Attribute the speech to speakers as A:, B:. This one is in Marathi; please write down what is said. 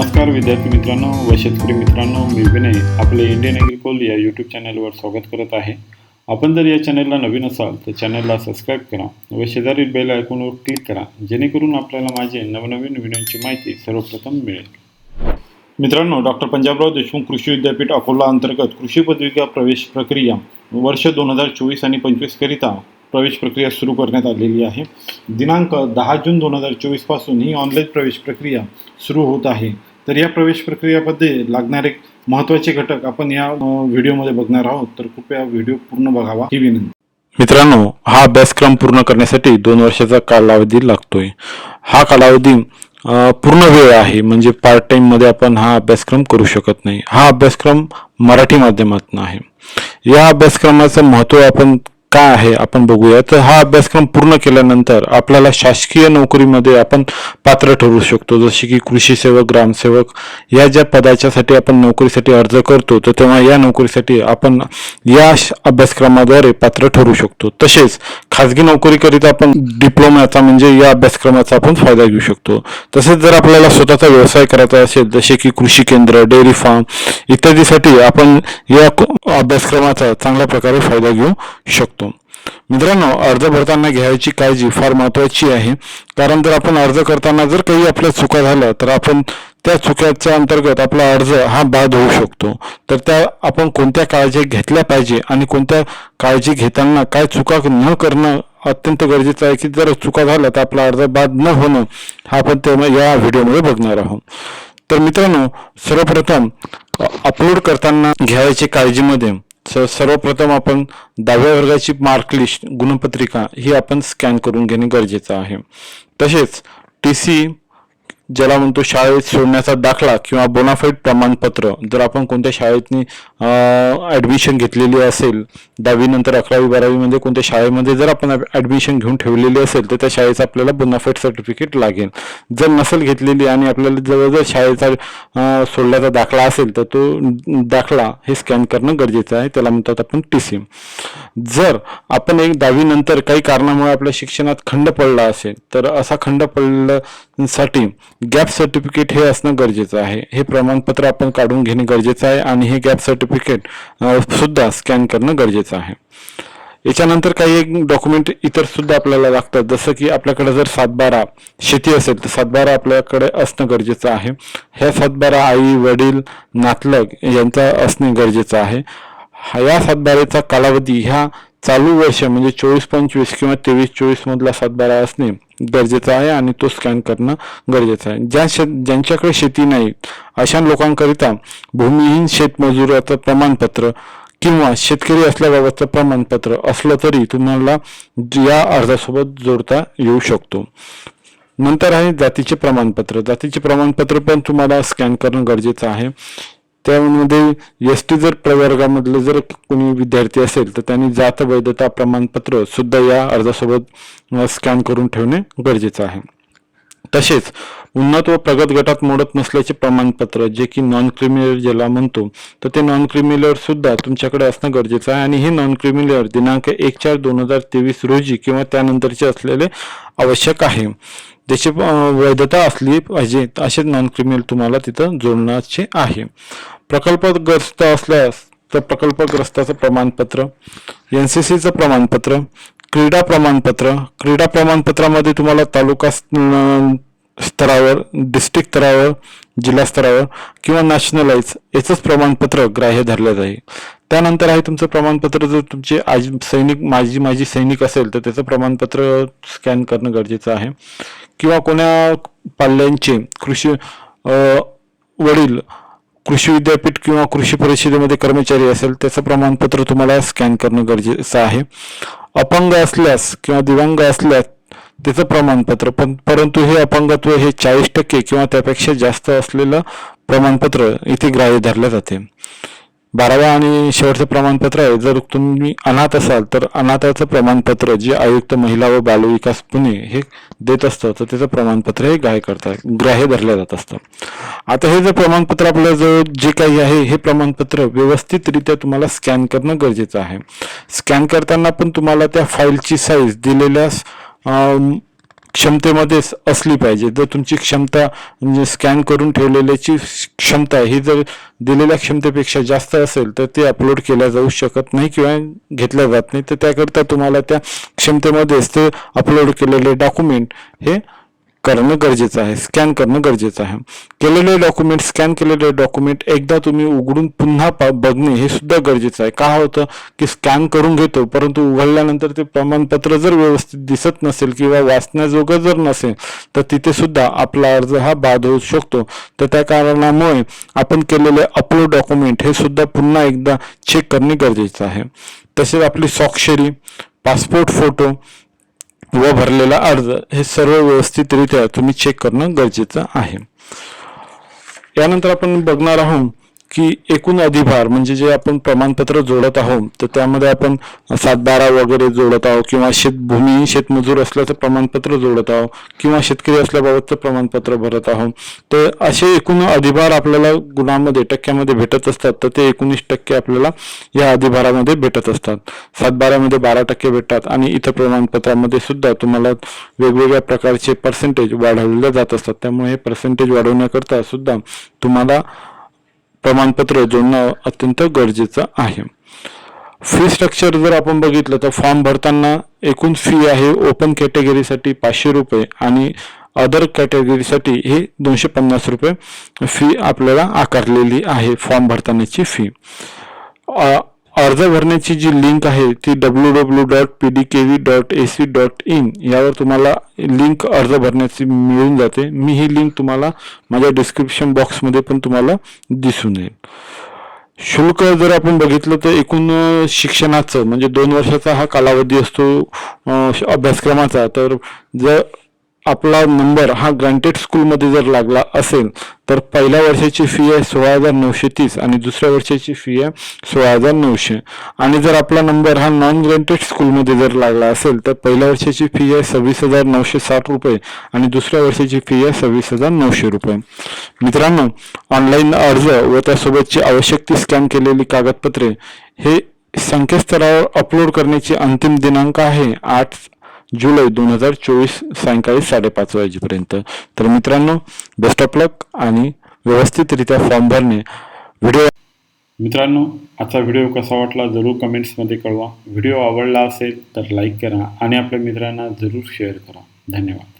A: नमस्कार विद्यार्थी मित्रांनो व शेतकरी मित्रांनो मी विनय आपले इंडियन ॲग्रिकोल या यूट्यूब चॅनलवर स्वागत करत आहे. आपण जर या चॅनलला नवीन असाल तर चॅनलला सबस्क्राईब करा व शेजारील बेल आयकॉनवर क्लिक करा जेणेकरून आपल्याला माझे नवनवीन व्हिडिओची माहिती सर्वप्रथम मिळेल. मित्रांनो डॉक्टर पंजाबराव देशमुख कृषी विद्यापीठ अकोला अंतर्गत कृषी पदविका प्रवेश प्रक्रिया वर्ष दोन हजार चोवीस आणि पंचवीसकरिता प्रवेश प्रक्रिया सुरू करण्यात आलेली आहे. दिनांक दहा जून दोन हजार चोवीसपासून ही ऑनलाईन प्रवेश प्रक्रिया सुरू होत आहे. तर या प्रवेश प्रक्रियामध्ये लागणारे महत्त्वाचे घटक आपण या व्हिडिओमध्ये बघणार आहोत. तर कृपया व्हिडिओ पूर्ण बघावा. ही विनंती. मित्रांनो हा अभ्यासक्रम पूर्ण करण्यासाठी दोन वर्षाचा कालावधी लागतोय. हा कालावधी पूर्ण वेळ आहे. म्हणजे पार्ट टाइममध्ये आपण हा अभ्यासक्रम करू शकत नाही. हा अभ्यासक्रम मराठी माध्यमातून आहे. या अभ्यासक्रमाचं महत्त्व आपण काय आहे आपण बघूया. तर हा अभ्यासक्रम पूर्ण केल्यानंतर आपल्याला शासकीय नोकरीमध्ये आपण पात्र ठरू शकतो. जसे की कृषी सेवक ग्रामसेवक या ज्या पदाच्यासाठी आपण नोकरीसाठी अर्ज करतो तर तेव्हा या नोकरीसाठी आपण या श- अभ्यासक्रमाद्वारे पात्र ठरू शकतो. तसेच खाजगी नोकरीकरिता आपण डिप्लोमाचा म्हणजे या अभ्यासक्रमाचा आपण फायदा घेऊ शकतो. तसेच जर आपल्याला स्वतःचा व्यवसाय करायचा असेल जसे की कृषी केंद्र डेअरी फार्म इत्यादीसाठी आपण या अभ्यासक्रमाचा चांगल्या प्रकारे फायदा घेऊ शकतो. मित्रांनो अर्ज भरताना घ्यायची काळजी फार महत्वाची आहे. कारण जर आपण अर्ज करताना जर काही आपल्या चुका झाल्या तर आपण त्या चुक्याच्या अंतर्गत आपला अर्ज हा बाद होऊ शकतो. तर त्या आपण कोणत्या काळजी घेतल्या पाहिजे आणि कोणत्या काळजी घेताना काय चुका न करणं अत्यंत गरजेचं आहे की जर चुका झाल्या तर आपला अर्ज बाद न होणं हा आपण तेव्हा या व्हिडिओमध्ये बघणार आहोत. तर मित्रांनो सर्वप्रथम अपलोड करताना घ्यायची काळजीमध्ये स- सर्वप्रथम आपण दहाव्या वर्गाची मार्कलिस्ट गुणपत्रिका ही आपण स्कॅन करून घेणे गरजेचं आहे. तसेच टी सी ज्याला म्हणतो शाळेत सोडण्याचा दाखला किंवा बोनाफाईड प्रमाणपत्र जर आपण कोणत्या शाळेतनी ॲडमिशन घेतलेली असेल दहावीनंतर अकरावी बारावीमध्ये कोणत्या शाळेमध्ये जर आपण ॲडमिशन घेऊन ठेवलेली असेल तर त्या शाळेचं आपल्याला बोनाफाईड सर्टिफिकेट लागेल. जर नसेल घेतलेली आणि आपल्याला जवळजवळ शाळेचा सोडल्याचा दाखला असेल तर तो दाखला हे स्कॅन करणं गरजेचं आहे. त्याला म्हणतात आपण टी सी जर आपण एक दहावीनंतर काही कारणामुळे आपल्या शिक्षणात खंड पडला असेल तर असा खंड पडल्यासाठी गॅप सर्टिफिकेट हे असणं गरजेचं आहे. हे प्रमाणपत्र आपण काढून घेणे गरजेचं आहे आणि हे गॅप सर्टिफिकेट सुद्धा स्कॅन करणं गरजेचं आहे. याच्यानंतर काही एक डॉक्युमेंट इतर सुद्धा आपल्याला लागतात. जसं की आपल्याकडे जर सातबारा शेती असेल तर सातबारा आपल्याकडे असणं गरजेचं आहे. ह्या सातबारा आई वडील नातलग यांचा असणे गरजेचं आहे. या सातबाऱ्याचा कालावधी ह्या चालू वर्ष म्हणजे चोवीस पंचवीस किंवा तेवीस चोवीस मधला सातबारा असणे गरजेचं आहे आणि तो स्कॅन करणं गरजेचं आहे. ज्या शेत ज्यांच्याकडे शेती नाही अशा लोकांकरिता भूमिहीन शेतमजुराचं प्रमाणपत्र किंवा शेतकरी असल्याबाबतचं प्रमाणपत्र असलं तरी तुम्हाला या अर्जासोबत जोडता येऊ शकतो. नंतर आहे जातीचे प्रमाणपत्र. जातीचे प्रमाणपत्र पण तुम्हाला स्कॅन करणं गरजेचं आहे. त्यामध्ये एस टी जर प्रवर्गामधलं जर कोणी विद्यार्थी असेल तर त्यांनी जात वैधता प्रमाणपत्र सुद्धा या अर्जासोबत स्कॅन करून ठेवणे गरजेचं आहे. तसेच उन्नत व प्रगत गटात मोडत नसल्याचे प्रमाणपत्र जे की नॉन क्रिमिनल ज्याला म्हणतो तर ते नॉन क्रिमिनलर सुद्धा तुमच्याकडे असणं गरजेचं आहे. आणि हे नॉन क्रिमिनलर दिनांक एक चार दोन हजार तेवीस रोजी किंवा त्यानंतरचे असलेले आवश्यक आहे. त्याची वैधता असली पाहिजे असे नॉन क्रिमिनल तुम्हाला तिथं जोडण्याचे आहे. प्रकल्पग्रस्त असल्यास तर प्रकल्पग्रस्ताचं प्रमाणपत्र एन सी सीचं प्रमाणपत्र क्रीडा प्रमाणपत्र क्रीडा प्रमाणपत्रामध्ये तुम्हाला तालुका स्तरावर डिस्ट्रिक्ट स्तरावर जिल्हा स्तरावर किंवा नॅशनलाइज याचंच प्रमाणपत्र ग्राह्य धरलं जाईल. त्यानंतर आहे तुमचं प्रमाणपत्र जर तुमचे आज सैनिक माझी माझी सैनिक असेल तर त्याचं प्रमाणपत्र स्कॅन करणं गरजेचं आहे. किंवा कोण्या पाल्यांचे कृषी वडील कृषी विद्यापीठ किंवा कृषी परिषदेमध्ये कर्मचारी असेल त्याचं प्रमाणपत्र तुम्हाला स्कॅन करणं गरजेचं आहे. अपंग असल्यास किंवा दिव्यांग असल्यास त्याचं प्रमाणपत्र पण परंतु हे अपंगत्व हे चाळीस टक्के किंवा त्यापेक्षा जास्त असलेलं प्रमाणपत्र इथे ग्राह्य धरलं जाते. बारावा आणि शेवटचं प्रमाणपत्र आहे. जर तुम्ही अनाथ असाल तर अनाथाचं प्रमाणपत्र जे आयुक्त महिला व बालविकास पुणे हे देत असतं तर त्याचं प्रमाणपत्र हे ग्राह्य करतात ग्राह्य धरलं जात असतं. आता हे जे प्रमाणपत्र आपलं जवळ जे काही आहे हे प्रमाणपत्र व्यवस्थितरित्या तुम्हाला स्कॅन करणं गरजेचं आहे. स्कॅन करताना पण तुम्हाला त्या फाईलची साईज दिलेल्या क्षमतेमध्येच असली पाहिजे. जर तुमची क्षमता म्हणजे स्कॅन करून ठेवलेल्याची क्षमता ही जर दिलेल्या क्षमतेपेक्षा जास्त असेल तर ते अपलोड केल्या जाऊ शकत नाही किंवा घेतल्या जात नाही. तर त्याकरता तुम्हाला त्या क्षमतेमध्येच ते अपलोड केलेले डॉक्युमेंट हे करणं गरजेचं आहे स्कॅन करणं गरजेचं आहे. केलेले डॉक्युमेंट स्कॅन केलेले डॉक्युमेंट एकदा तुम्ही उघडून पुन्हा पा- बघणे हे सुद्धा गरजेचं आहे. का होतं? की स्कॅन करून घेतो परंतु उघडल्यानंतर ते प्रमाणपत्र जर व्यवस्थित दिसत नसेल किंवा वाचण्याजोगं जर नसेल तर तिथे सुद्धा आपला अर्ज हा बाद होऊ शकतो. तर त्या कारणामुळे आपण केलेले अपलोड डॉक्युमेंट हे सुद्धा पुन्हा एकदा चेक करणे गरजेचं आहे. तसेच आपली स्वाक्षरी पासपोर्ट फोटो व भरलेला अर्ज हे सर्व व्यवस्थितरित्या तुम्ही चेक करणं गरजेचं आहे. यानंतर आपण बघणार आहोत की एकूण अधिभार म्हणजे जे आपण प्रमाणपत्र जोडत आहोत तर त्यामध्ये आपण सातबारा वगैरे जोडत आहोत किंवा शेतभूमी शेतमजूर असल्याचं प्रमाणपत्र जोडत आहोत किंवा शेतकरी असल्याबाबतचं प्रमाणपत्र भरत आहोत. तर असे एकूण अधिभार आपल्याला गुणामध्ये टक्क्यामध्ये भेटत असतात तर ते एकोणीस टक्के आपल्याला या अधिभारामध्ये भेटत असतात. सातबारामध्ये बारा टक्के भेटतात आणि इतर प्रमाणपत्रामध्ये सुद्धा तुम्हाला वेगवेगळ्या प्रकारचे पर्सेंटेज वाढवले जात असतात. त्यामुळे हे पर्सेंटेज वाढवण्याकरता सुद्धा तुम्हाला प्रमाणपत्र जोडणं अत्यंत गरजेचं आहे. फी स्ट्रक्चर जर आपण बघितलं तर फॉर्म भरताना एकूण फी आहे ओपन कॅटेगरीसाठी पाचशे रुपये आणि अदर कॅटेगरीसाठी हे दोनशे पन्नास रुपये फी आपल्याला आकारलेली आहे फॉर्म भरतानाची फी अर्ज भरण्याची जी लिंक आहे ती W W dot P D K V dot A C dot in यावर तुम्हाला लिंक अर्ज भरण्याची मिळून जाते. मी ही लिंक तुम्हाला माझ्या डिस्क्रिप्शन बॉक्समध्ये पण तुम्हाला दिसून येईल. शुल्क जर आपण बघितलं तर एकूण शिक्षणाचं म्हणजे दोन वर्षाचा हा कालावधी असतो श- अभ्यासक्रमाचा. तर जर आपला नंबर हा ग्रांटेड स्कूलमध्ये जर लागला असेल तर पहिल्या वर्षाची फी आहे सोळा हजार नऊशे तीस आणि दुसऱ्या वर्षाची फी आहे सोळा हजार नऊशे. आणि जर आपला नंबर हा नॉन ग्रांटेड स्कूलमध्ये जर लागला असेल तर पहिल्या वर्षाची फी आहे सव्वीस हजार नऊशे साठ रुपये आणि दुसऱ्या वर्षाची फी आहे सव्वीस हजार नऊशे रुपये. मित्रांनो ऑनलाईन अर्ज व त्यासोबतची आवश्यक ती स्कॅन केलेली कागदपत्रे हे संकेतस्थळावर अपलोड करण्याची अंतिम दिनांक आहे आठ जुलै दोन हजार चोवीस सायंकाळी साडेपाच वाजेपर्यंत. तर मित्रांनो बेस्ट ऑफ लक आणि व्यवस्थितरित्या फॉर्म भरणे व्हिडिओ
B: मित्रांनो आजचा व्हिडिओ कसा वाटला जरूर कमेंट्समध्ये कळवा. व्हिडिओ आवडला असेल तर लाईक करा आणि आपल्या मित्रांना जरूर शेअर करा. धन्यवाद.